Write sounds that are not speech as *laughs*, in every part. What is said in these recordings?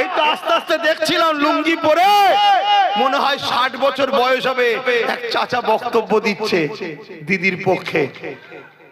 এই তো আস্তে আস্তে দেখছিলাম লুঙ্গি পরে। মনে হয় ষাট বছর বয়স হবে। এক চাচা বক্তব্য দিচ্ছে দিদির পক্ষে।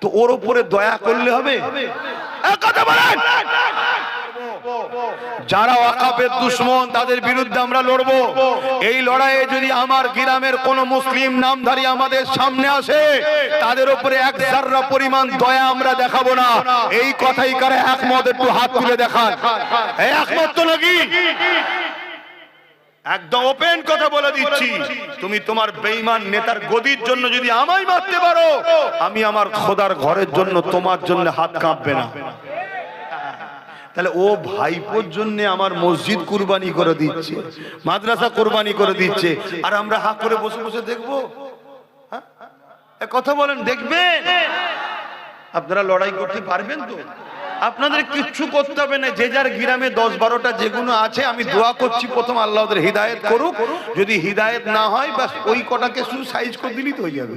তো ওর উপরে দয়া করলে হবে? কথা বলেন! যারা ওয়াকাফের দুশ্মন, তাদের বিরুদ্ধে আমরা লড়বো। এই লড়াইয়ে যদি আমার গ্রামের কোন মুসলিম নামধারী আমাদের সামনে আসে, তাদের উপরে এক জাররা পরিমাণ দয়া আমরা দেখাবো না। এই কথাই কারে একমত? একটু হাত তুলে দেখান। একমত তো নাকি? একদম ওপেন কথা বলে দিচ্ছি। তুমি তোমার বেঈমান নেতার গদির জন্য যদি আমায় মারতে পারো, আমি আমার খোদার ঘরের জন্য তোমার জন্য হাত কাঁপবে না। তাহলে ও ভাইপোর জন্য আমার মসজিদ কুরবানি করে দিচ্ছে, মাদ্রাসা কুরবানি করে দিচ্ছে, আর আমরা হাত করে বসে বসে দেখব। হ্যাঁ? কথা বলেন, দেখবেন? আপনারা লড়াই করতে পারবেন তো? আপনাদের কিচ্ছু করতে হবে না, যে যার গ্রামে দশ বারোটা যেগুলো আছে, আমি দোয়া করছি প্রথম আল্লাহ হৃদায়ত করুক, যদি হৃদায়ত না হয় বাস ওই কটাকে সাইজ করে দিলেই তো হয়ে যাবে।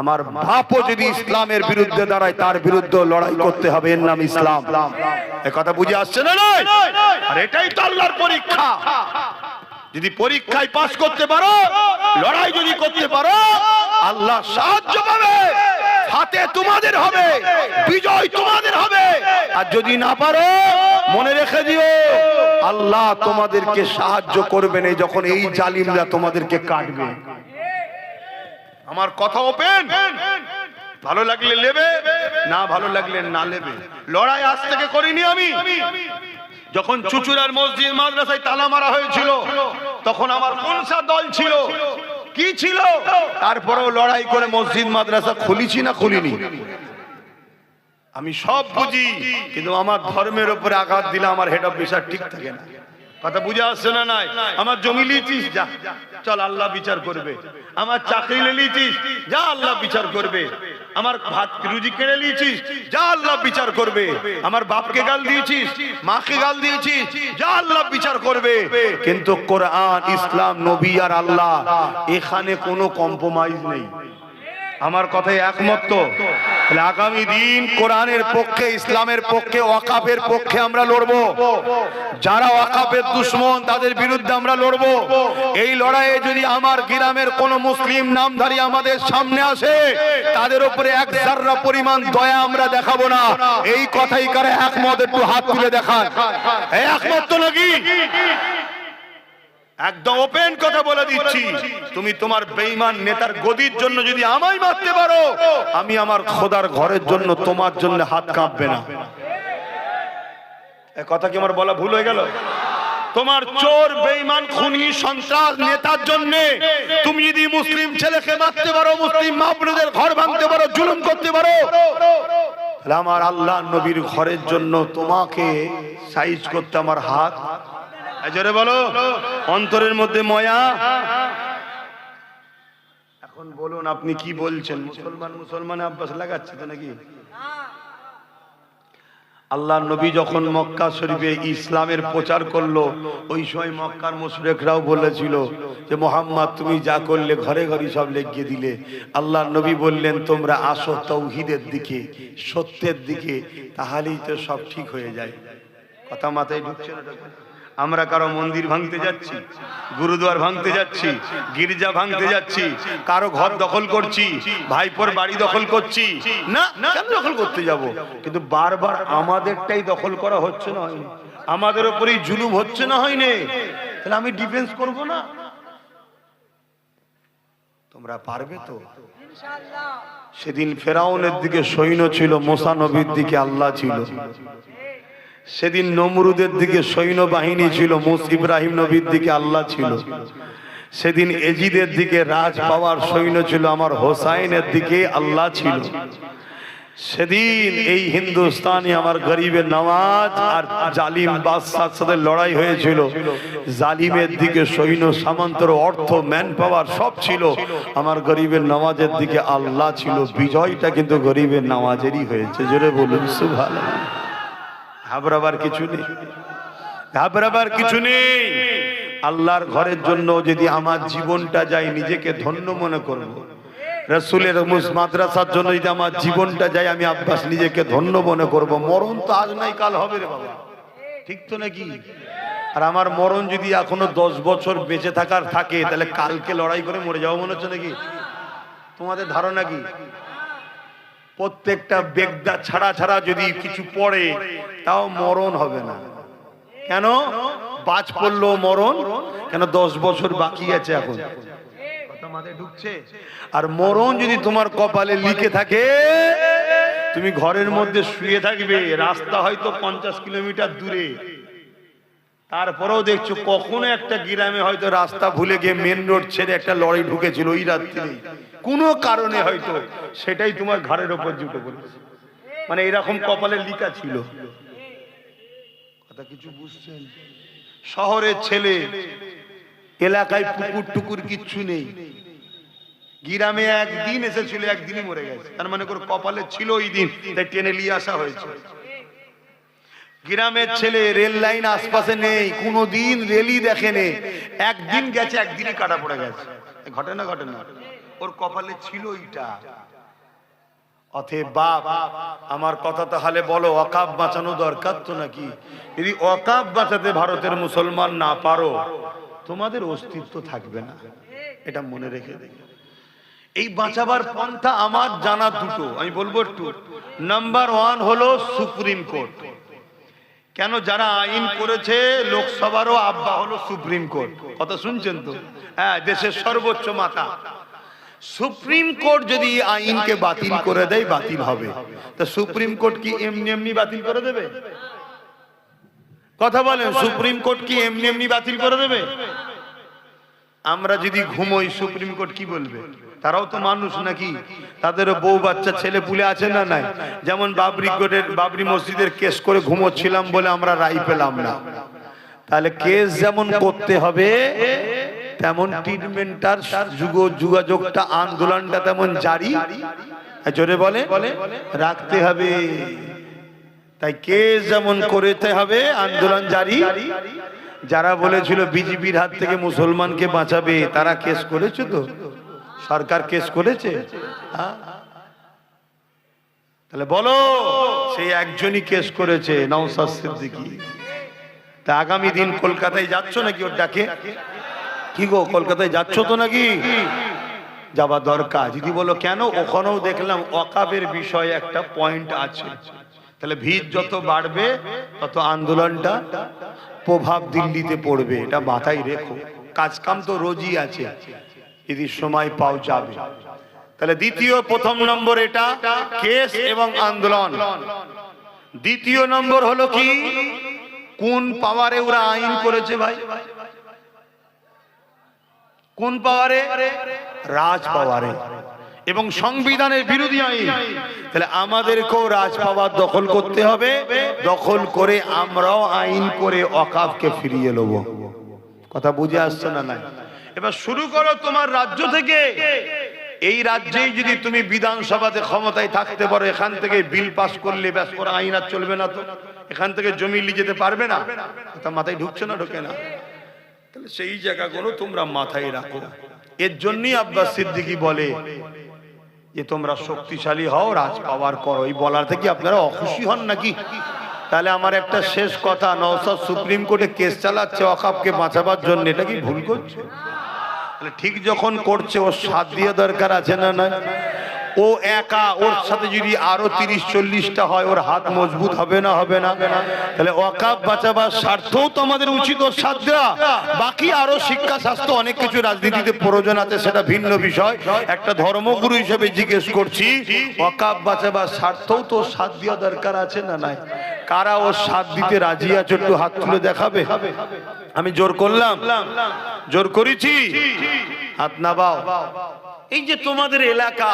আমার বাপও যদি ইসলামের বিরুদ্ধে দাঁড়ায়, তার বিরুদ্ধে লড়াই করতে হবে। এর নাম ইসলাম। কথা বুঝে আসছে না আর এটাই তো আল্লাহর পরীক্ষা। যদি পরীক্ষায় পাস করতে পারো, লড়াই যদি করতে পারো, আল্লাহ সাহায্য পাবে। হাতে তোমাদের হবে, বিজয় তোমাদের হবে। আর যদি না পারো, মনে রেখে দিও, আল্লাহ তোমাদেরকে সাহায্য করবেন যখন এই জালিমরা তোমাদেরকে কাটবে। আমার কথা ওপেন? ভালো লাগলে নেবে, না ভালো লাগলে না নেবে। লড়াই আজ থেকে করিনি আমি। যখন চুচুড়ার মসজিদ মাদ্রাসায় তালা মারা হয়েছিল, তখন আমার কোনসা দল ছিল। কি ছিল? তারপরেও লড়াই করে মসজিদ মাদ্রাসা খুলিছি না খুলিনি। আমি সব বুঝি, কিন্তু আমার ধর্মের উপরে আঘাত দিলে আমার হেড অফ বিচার ঠিক থাকে না। কথা বুঝে আসছে না নাই? আমার জমি লিচিস, যা। চল, আল্লাহ বিচার করবে। আমার চাকরি লিচিস, যা আল্লাহ বিচার করবে। আমার ভাত রুজি কেড়ে নিয়েছিস যা আল্লাহ বিচার করবে। আমার বাপকে গাল দিয়েছিস, মাকে গাল দিয়েছিস, যা আল্লাহ বিচার করবে। কিন্তু কোরআন, ইসলাম, নবী আর আল্লাহ, এখানে কোনো কম্প্রোমাইজ নেই। আমার কথায় একমত তো। তাহলে আগামী দিন কোরআনের পক্ষে, ইসলামের পক্ষে, ওয়াকাফের পক্ষে আমরা লড়বো। যারা ওয়াকাফের দুশ্মন, তাদের বিরুদ্ধে আমরা লড়বো। এই লড়াইয়ে যদি আমার গ্রামের কোন মুসলিম নামধারী আমাদের সামনে আসে, তাদের উপরে এক জাররা পরিমাণ দয়া আমরা দেখাবো না। এই কথাই কারে একমত, একটু হাত তুলে দেখান। একমত তো নাকি? একদম ওপেন কথা বলে দিচ্ছি। তুমি তোমার বেঈমান নেতার গদির জন্য যদি আমায় মারতে পারো, আমি আমার খোদার ঘরের জন্য তোমার জন্য হাত কাঁপবে না। কথা কি আমার বলা ভুল হয়ে গেল? তোমার চোর, বেঈমান, খুনি, সন্ত্রাস নেতার জন্য তুমি যদি মুসলিম ছেলেকে মারতে পারো, মুসলিম মাহবুদের ঘর ভাঙতে পারো, জুলুম করতে পারো আমার আল্লাহ নবীর ঘরের জন্য তোমাকে সাইজ করতে আমার হাত জোরে বলো, অন্তরের মধ্যে ময়া। এখন বলুন, আপনি কি বলছেন? মুসলমান মুসলমান আব্বাস লাগাচ্ছে তো নাকি? আল্লাহ নবী যখন মক্কা শরীফে ইসলামের প্রচার করল, ওই সময় মক্কার মুশরিকরাও বলেছিল যে, মোহাম্মদ, তুমি যা করলে ঘরে ঘরে সব লেগিয়ে দিলে। আল্লাহ নবী বললেন, তোমরা আসো তৌহিদের দিকে, সত্যের দিকে, তাহলেই তো সব ঠিক হয়ে যায়। কথা মাথায় ঢুকছে না? আমরা কারও মন্দির ভাঙতে যাচ্ছি, গুরুদুয়ার ভাঙতে যাচ্ছি, গির্জা ভাঙতে যাচ্ছি, কারও ঘর দখল করছি, ভাইপোর বাড়ি দখল করছি। না, কেন দখল করতে যাব? কিন্তু বারবার আমাদেরটাই দখল করা হচ্ছে না হয়নি। আমাদের ওপরেই জুলুম হচ্ছে না হয়নি। তাহলে আমি ডিফেন্স করব না? তোমরা পারবে তো? সেদিন ফেরাউনের দিকে সৈন্য ছিল, মোসা নবীর দিকে আল্লাহ ছিল। সেদিন নমরুদের দিকে সৈন্য বাহিনী ছিল, মুস ইব্রাহিম নবীর দিকে আল্লাহ ছিল। সেদিন এজিদের দিকে রাজ পাওয়ার সৈন্য ছিল, আমার হোসাইনের দিকে আল্লাহ ছিল। সেদিন এই হিন্দুস্তানি আমার গরিবের নামাজ আর জালিম বাদশার সাথে লড়াই হয়েছিল। জালিমের দিকে সৈন্য, সামন্তর অর্থ ম্যান পাওয়ার সব ছিল। আমার গরিবের নামাজের দিকে আল্লাহ ছিল। বিজয়টা কিন্তু গরিবের নামাজেরই হয়েছে, জোরে বলুন সুভাল ঘাবড়াবার কিছু নেই। ঘাবড়াবার কিছু নেই। আল্লাহর ঘরের জন্য যদি আমার জীবনটা যায় নিজেকে ধন্য মনে করব। রসুলের মাদ্রাসার জন্য যদি আমার জীবনটা যায় আমি আব্বাস নিজেকে ধন্য মনে করব। মরণ তো আজ নাই কাল হবে রে বাবা। ঠিক তো নাকি? আর আমার মরণ যদি এখনও দশ বছর বেঁচে থাকার থাকে তাহলে কালকে লড়াই করে মরে যাব মনে হচ্ছে নাকি? তোমাদের ধারণা কি? প্রত্যেকটা বেগদা ছাড়া ছাড়া যদি কিছু পড়ে, তাও মরণ হবে না। কেন? বাজ পড়ল মরণ। কেন দশ বছর বাকি আছে এখন? আর মরণ যদি তোমার কপালে লিখে থাকে, তুমি ঘরের মধ্যে শুয়ে থাকবে। রাস্তা হয়তো পঞ্চাশ কিলোমিটার দূরে। তারপরেও দেখছ কখনো একটা গ্রামে হয়তো রাস্তা ভুলে গিয়ে মেন রোড ছেড়ে একটা লড়াই ঢুকেছিল ওই রাত্রি। কোনো কারণে হয়তো সেটাই তোমার ঘরের ওপর জুটে পড়েছে মানে এরকম কপালে লিখা ছিল। কথা কিছু বুঝছেন? শহরের ছেলে এলাকায় পুকুর টুকুর কিচ্ছু নেই। গ্রামে একদিন এসেছিল একদিনই মরে গেছে। তার মানে করে কপালে ছিল ওই দিন তাই টেনে নিয়ে আসা হয়েছে। গ্রামের ছেলে রেল লাইন আশপাশে নেই কোনো দিন রেলই দেখেনি একদিন গেছে একদিনই কাটা পড়ে গেছে। ঘটে না ঘটে না। ওর কপালে ছিল ওইটা অথে বাপ আমার কথা তাহলে বলো অকাব বাঁচানো দরকার তো নাকি? যদি অকাব বাঁচাতে ভারতের মুসলমান না পারো তোমাদের অস্তিত্ব থাকবে না। এটা মনে রেখে দেখে এই বাঁচাবার পন্থা আমার জানা দুটো আমি বলব একটু। নাম্বার ওয়ান হলো সুপ্রিম কোর্ট কেন যারা আইন করেছে, লোকসভারও আব্বা হলো সুপ্রিম কোর্ট। কথা শুনছেন তো? হ্যাঁ দেশের সর্বোচ্চ মাতা সুপ্রিম কোর্ট যদি আইনকে বাতিল করে দেয়, বাতিল হবে। তা সুপ্রিম কোর্ট কি এমনি এমনি বাতিল করে দেবে? কথা বলেন, সুপ্রিম কোর্ট কি এমনি এমনি বাতিল করে দেবে? আমরা যদি ঘুমোই, সুপ্রিম কোর্ট কি বলবে? তারাও তো মানুষ নাকি? তাদেরও বউ বাচ্চা, ছেলে পুলে আছে না নাই? যেমন বাবরি কোর্টের, বাবরি মসজিদের কেস করে ঘুমোচ্ছিলাম বলে আমরা রায় পেলাম না। তাহলে কেস যেমন করতে হবে, তেমন ট্রিটমেন্টটার যুগ যোগাযোগটা, আন্দোলনটা তেমন জারি। জোরে বলে, রাখতে হবে। তাই কেস যেমন করতে হবে, আন্দোলন জারি। যারা বলেছিল বিজেপির হাত থেকে মুসলমানকে বাঁচাবে, তারা কেস করেছে তো? সরকার কেস করেছে? হ্যাঁ? তাহলে বলো সেই একজনই কেস করেছে নওসাদ সিদ্দিকী। তা আগামী দিন কলকাতায় যাচ্ছ নাকি ওর ডাকে? কি গো, কলকাতায় যাচ্ছ তো নাকি? যাবা দরকার। যদি বলো কেন, ওখানেও দেখলাম অকাবের বিষয়ে একটা পয়েন্ট আছে। তাহলে ভিড় যত বাড়বে, তত আন্দোলনটা প্রভাব দিল্লিতে পড়বে, এটা মাথায় রেখো। কাজ কাম তো রোজই আছে, যদি সময় পাও যাবে। তাহলে দ্বিতীয়, প্রথম নম্বর এটা, কেস এবং আন্দোলন। দ্বিতীয় নম্বর হলো কি? কোন পাওয়ারে ওরা আইন করেছে ভাই? কোন পাওয়ারে? রাজ পাওয়ারে। এবং সংবিধানের বিরোধী আইন। তাহলে আমাদেরকেও রাজ পাওয়ার দখল করতে হবে। দখল করে আমরাও আইন করে অকাবকে ফিরিয়ে নেব। কথা বুঝে আসছে না নাই? এবার শুরু করো তোমার রাজ্য থেকে। এই রাজ্যেই যদি তুমি বিধানসভাতে ক্ষমতায় থাকতে পারো, এখান থেকে বিল পাস করলে ব্যাস করে আইন আর চলবে না তো। এখান থেকে জমি নিয়ে যেতে পারবে না? কথা মাথায় ঢুকছে না, ঢোকে না? তাহলে সেই জায়গাগুলো তোমরা মাথায় রাখো। এর জন্যই আব্বাস সিদ্দিকি বলে যে তোমরা শক্তিশালী হও, রাজ পাওয়ার করো। এই বলার থেকে আপনারা অখুশি হন নাকি? তাহলে আমার একটা শেষ কথা নওসাদ সুপ্রিম কোর্টে কেস চালাচ্ছে, অকাপকে বাঁচাবার জন্য। এটা কি ভুল করছে? ঠিক যখন করছে, ওর সাথ দিয়ে দরকার আছে না না ও একা, ওর সাথে যদি আরও তিরিশ, চল্লিশটা হয়, ওর হাত মজবুত হবে না হবে না? তাহলে অকাপ বাঁচাবার স্বার্থও তো আমাদের উচিত, ওর সাথ দেওয়া বাকি আরও শিক্ষা, স্বাস্থ্য, অনেক কিছু রাজনীতিতে প্রয়োজন আছে, সেটা ভিন্ন বিষয়। একটা ধর্মগুরু হিসেবে জিজ্ঞেস করছি অকাপ বাঁচাবার স্বার্থও তো সাথ দেওয়া দরকার আছে না নাই? কারা ওর সাথ দিতে রাজি আছে, একটু হাত তুলে দেখাবে? আমি জোর করলাম। জোর করেছি? হাত নাবাও। এই যে তোমাদের এলাকা,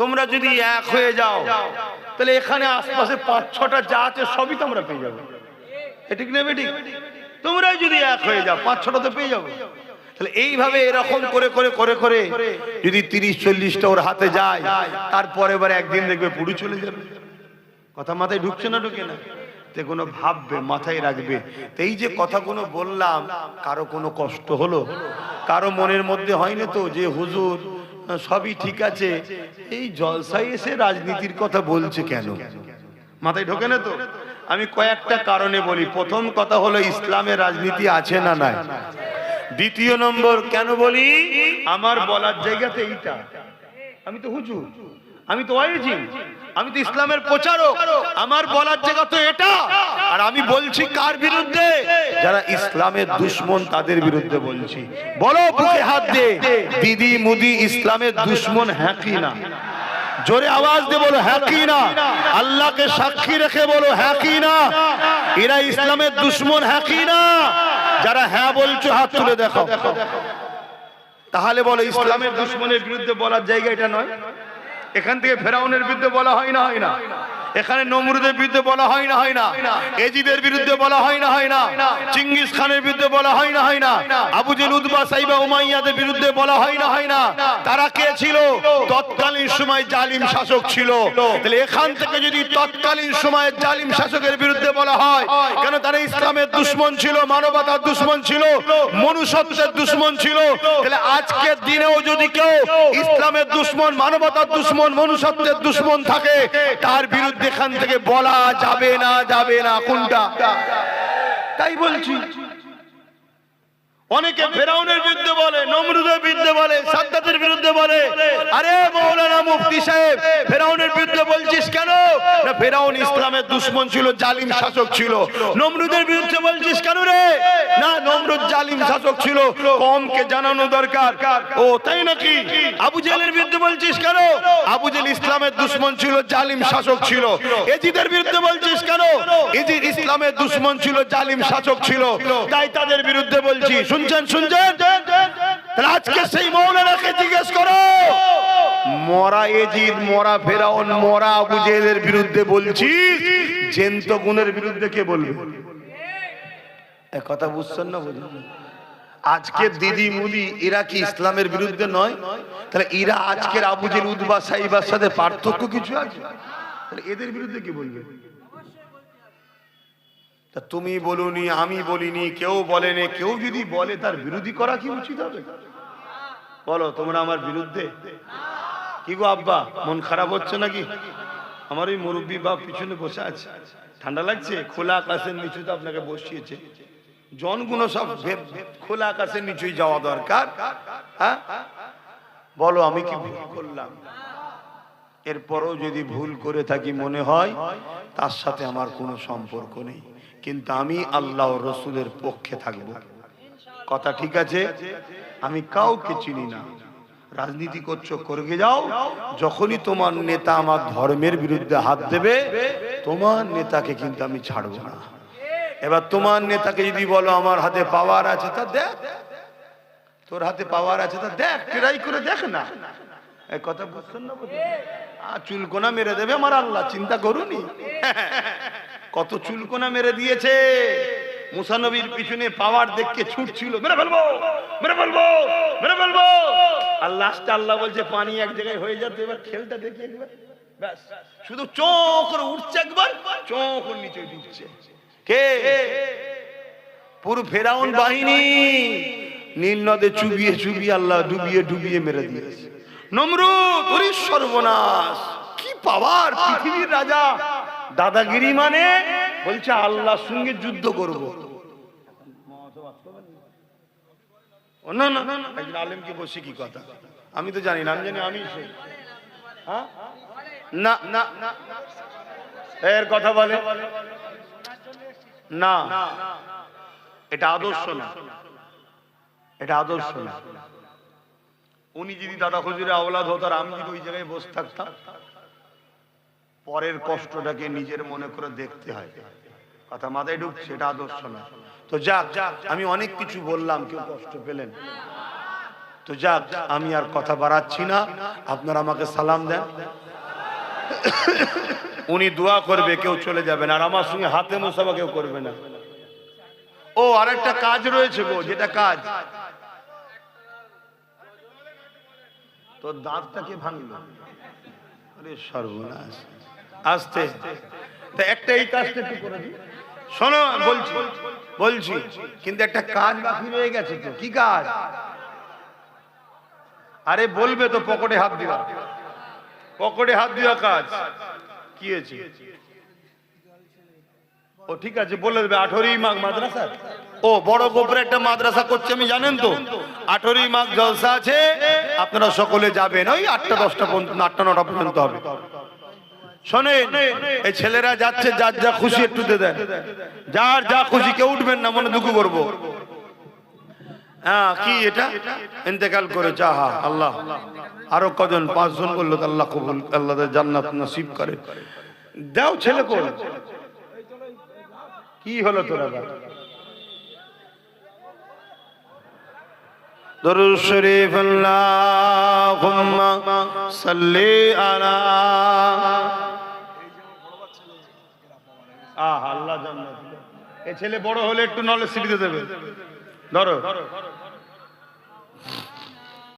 তোমরা যদি এক হয়ে যাও, তাহলে এখানে আশপাশে পাঁচ, ছটা যা আছে সবই তোমরা পেয়ে যাবে। এ ঠিক নেবে ঠিক? তোমরাই যদি এক হয়ে যাও, পাঁচ, ছটা তো পেয়ে যাবে। তাহলে এইভাবে এরকম করে করে করে করে যদি তিরিশ, চল্লিশটা ওর হাতে যায়, তারপরে এবার একদিন দেখবে পুরো চলে যাবে। কথা মাথায় ঢুকছে না, ঢুকে না? তে কোনো ভাববে, মাথায় রাখবে। এই যে কথাগুলো বললাম, কারও কোনো কষ্ট হলো? কারও মনের মধ্যে হয়নি তো যে, হুজুর, সবই ঠিক আছে এই জলসায় এসে রাজনীতির কথা বলছে কেন? মাথায় ঢোকে না তো? আমি কয়েকটা কারণে বলি। প্রথম কথা হলো, ইসলামের রাজনীতি আছে না নাই? দ্বিতীয় নম্বর কেন বলি? আমার বলার জায়গাতে এইটা। আমি তো হুজুর, আমি তো ওয়াইজিন আমি তো ইসলামের প্রচারক। আমার বলার জায়গা তো এটা। আর আমি বলছি কার বিরুদ্ধে? যারা ইসলামের দুশ্মন, তাদের বিরুদ্ধে বলছি। বলো বুকে হাত দে দিদি মুদি ইসলামের দুশ্মন হ্যাঁ কি না? জোরে আওয়াজ দিয়ে বলো হ্যাঁ কি না? আল্লাহকে সাক্ষী রেখে বলো হ্যাঁ কি না? এরা ইসলামের দুশ্মন হ্যাঁ কি না? যারা হ্যাঁ বলছো, হাত তুলে দেখো। তাহলে বলো ইসলামের দুশ্মনের বিরুদ্ধে বলার জায়গা এটা নয়? এখান থেকে ফেরাউনের বিরুদ্ধে বলা হয় না হয় না। এখানে নমরুদের বিরুদ্ধে বলা হয় না হয় না। এজিদের বিরুদ্ধে বলা হয় না হয় না। চিঙ্গিস খানের বিরুদ্ধে বলা হয় না হয় না। আবু জেল উদ্বা, সাইবা, উমাইয়াদের বিরুদ্ধে বলা হয় না হয় না। তারা কে ছিল? তৎকালীন সময় জালিম শাসক ছিল। তাহলে এখান থেকে যদি তৎকালীন সময়ে জালিম শাসকের বিরুদ্ধে বলা হয়, কেন তারা ইসলামের দুশ্মন ছিল, মানবতার দুশ্মন ছিল, মনুষ্যত্বের দুশ্মন ছিল? তাহলে আজকের দিনেও যদি কেউ ইসলামের দুশ্মন, মানবতার দুশ্মন, মনুষ্যত্বের দুশ্মন থাকে, তার বিরুদ্ধে এখান থেকে বলা যাবে না যাবে না কোনটা? তাই বলছি। অনেকে ফেরাউনের বিরুদ্ধে বলে, নমরুদের বিরুদ্ধে বলে, সাদ্দাতের বিরুদ্ধে বলে। আরে মৌলানা মুফতি সাহেব, ফেরাউনের বিরুদ্ধে বলছিস কেন? না, ফেরাউন ইসলামের দুশ্মন ছিল, জালিম শাসক ছিল। নমরুদের বিরুদ্ধে বলছিস কেন রে? না, নমরুদ জালিম শাসক ছিল, কমকে জানানো দরকার। ও, তাই নাকি? আবু জেলের বিরুদ্ধে বলছিস কেন? আবু জেল ইসলামের দুশ্মন ছিল, জালিম শাসক ছিল। এজিদের বিরুদ্ধে বলছিস কেন? এজিদ ইসলামের দুশ্মন ছিল, জালিম শাসক ছিল। তাই তাদের বিরুদ্ধে বলছি শুনছেন শুনছেন? তাহলে আজকে সেই মৌলানাকে জিজ্ঞেস করো। মরা এজিদ, মরা ফেরাউন, মরা আবু জেলের বিরুদ্ধে বলছি, জেন্ত গুণের বিরুদ্ধে কে বলবে? কথা বুঝছেন না বুঝলেন আজকের দিদি মুদি, এরা কি ইসলামের বিরুদ্ধে নয়? তাহলে এরা আজকের আবুজের উদ্বা সাইবার সাথে পার্থক্য কিছু আছে? তাহলে এদের বিরুদ্ধে কি বলবে? তা তুমি বলুনি, আমি বলিনি, কেউ বলেনি, কেউ যদি বলে তার বিরোধী করা কি উচিত হবে? বলো, তোমরা আমার বিরুদ্ধে? কি গো আব্বা, মন খারাপ হচ্ছে নাকি? আমার ওই মুরব্বী বাপ পিছনে বসে আছে। ঠান্ডা লাগছে? খোলা আকাশের নিচুতে আপনাকে বসিয়েছে। জনগুলো সব খোলা আকাশের নিচুই যাওয়া দরকার। হ্যাঁ? বলো, আমি কি ভুল করলাম? এরপরও যদি ভুল করে থাকি মনে হয়, তার সাথে আমার কোনো সম্পর্ক নেই। কিন্তু আমি আল্লাহ রসুলের পক্ষে থাকব। কথা ঠিক আছে? আমি কাউকে চিনি না। রাজনীতি করছ করবে যাও। যখনই তোমার নেতা আমার ধর্মের বিরুদ্ধে হাত দেবে, তোমার নেতাকে কিন্তু আমি ছাড়বো না। এবার তোমার নেতাকে যদি বলো, আমার হাতে পাওয়ার আছে তা দেখ। তোর হাতে পাওয়ার আছে তা দেখ। ট্রাই করে দেখ না। এই কথা বুঝছেন না? চুলকোনা মেরে দেবে আমার আল্লাহ, চিন্তা করুনি *laughs* কত চুলকোনা মেরে দিয়েছে। মুসানবীর পিছনে পাওয়ার দেখকে ছুটছিল মেরে ফেলব মেরে ফেলব মেরে ফেলব। আর লাস্টে আল্লাহ বলছে, পানি এক জায়গায় হয়ে যাচ্ছে, এবার খেলটা দেখি একবার। শুধু চোখ উঠছে একবার, চোখ নিচে ঢুকছে। কে? পুরো ফেরাউন বাহিনী নীল নদে চুবিয়ে চুবিয়ে আল্লাহ ডুবিয়ে ডুবিয়ে মেরে দিয়েছে। নমরুদ সর্বনাশ! কি পাওয়ার, পৃথিবীর রাজা! দাদাগিরি মানে বলছে, আল্লাহর সঙ্গে যুদ্ধ করব। না না না একজন আলেমকে বসে কি কথা? আমি তো জানি না, আমি আমি সেই। হ্যাঁ? না না। এর কথা বলে। না, এটা আদর্শ না। এটা আদর্শ না। উনি যদি দাদা খুজুরে আওলাদ হতো আর আমি যদি ওই জায়গায় বসে থাকতাম পরের কষ্টটাকে নিজের মনে করে দেখতে হয়। কথা মাথায় ঢুকছে এটা আদর্শ না। তো যাক যাক আমি অনেক কিছু বললাম, কেউ কষ্ট পেলেন। তো যাক, আমি আর কথা বাড়াচ্ছি না। আপনারা আমাকে সালাম দেন। উনি দোয়া করবে, কেউ চলে যাবেন আর আমার সঙ্গে হাতে মোসাফা কেউ করবে না। ও আর একটা কাজ রয়েছে গো, যেটা কাজ। তোর দাঁতটাকে ভাঙলো? আরে সর্বনাশ। আসতে। তা একটা এই কাজটা একটু করে দিই। শোনো, বলছি বলছি, কিন্তু একটা কাজ বাকি রয়ে গেছে তো। কি কাজ? আরে বলবে তো পকেটে হাত দিবা পকেটে হাত দেওয়া কাজ। কি হয়েছে? ও ঠিক আছে, বলে দেবে, আঠেরোই মাঘ মাদ্রাসা। ও, বড় গোপরে একটা মাদ্রাসা করছে, আমি জানেন তো। আঠেরোই মাঘ জলসা আছে, আপনারা সকলে যাবেন, ওই আটটা দশটা পর্যন্ত, আটটা, নটা পর্যন্ত হবে। শোনেন, এই ছেলেরা যাচ্ছে, যার যা খুশি একটু দিয়ে দেন। যার যা খুশি, কেউ উঠবেন না, মনে দুঃখ করব। হ্যাঁ কি এটা? ইন্তেকাল করে চাহা আল্লাহ। আরও কজন, পাঁচজন তো আল্লাহ কবুল, আল্লাহ জান্নাত নসিব করে। দাও ছেলে কোন? কি হলো তোরা দরুদ শরীফ, আল্লাহুম্মা সাল্লি আলা আহ আল্লাহ জান্নাত। এ ছেলে বড় হলে একটু নলেজ শিখতে দেবে। ধরো।